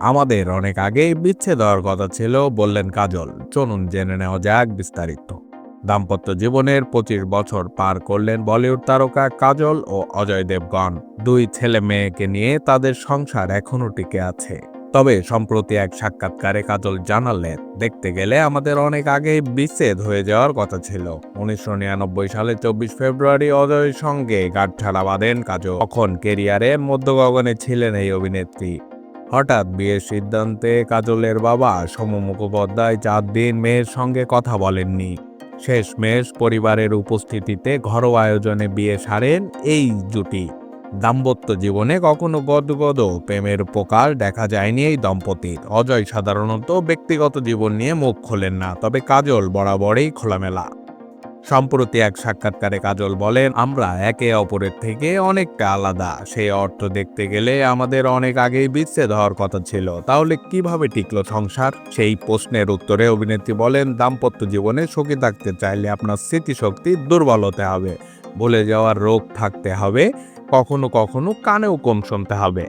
আমাদের অনেক আগেই বিচ্ছেদ হওয়ার কথা ছিল, বললেন কাজল। চলুন জেনে নেওয়া যাক বিস্তারিত। দাম্পত্য জীবনের পঁচিশ বছর পার করলেন বলিউড তারকা কাজল ও অজয় দেবগন দুই ছেলে মেয়েকে নিয়ে তাদের সংসার এখনও টিকে আছে। তবে সম্প্রতি এক সাক্ষাৎকারে কাজল জানালেন, দেখতে গেলে আমাদের অনেক আগেই বিচ্ছেদ হয়ে যাওয়ার কথা ছিল। উনিশশো নিরানব্বই সালে চব্বিশ ফেব্রুয়ারি অজয়ের সঙ্গে গাঁটছাড়া বাঁধেন কাজল। তখন কেরিয়ারে মধ্যগগনে ছিলেন এই অভিনেত্রী। হঠাৎ বিয়ের সিদ্ধান্তে কাজলের বাবা সম মুখোপাধ্যায় চার দিন মেয়ের সঙ্গে কথা বলেননি। শেষমেশ পরিবারের উপস্থিতিতে ঘরোয়া আয়োজনে বিয়ে সারেন এই জুটি। দাম্পত্য জীবনে কখনো গদগদ প্রেমের প্রকার দেখা যায়নি এই দম্পতির। অজয় সাধারণত ব্যক্তিগত জীবন নিয়ে মুখ খোলেন না, তবে কাজল বরাবরই খোলামেলা। সম্প্রতি এক সাক্ষাৎকারে কাজল বলেন, আমরা একে অপরের থেকে অনেকটা আলাদা। সেই অর্থ দেখতে গেলে আমাদের অনেক আগেই বিচ্ছেদ হওয়ার কথা ছিল। তাহলে কীভাবে টিকলো সংসার? সেই প্রশ্নের উত্তরে অভিনেত্রী বলেন, দাম্পত্য জীবনে সুখী থাকতে চাইলে আপনার স্মৃতিশক্তি দুর্বল হতে হবে। ভুলে যাওয়ার রোগ থাকতে হবে। কখনো কখনো কানেও কম শুনতে হবে।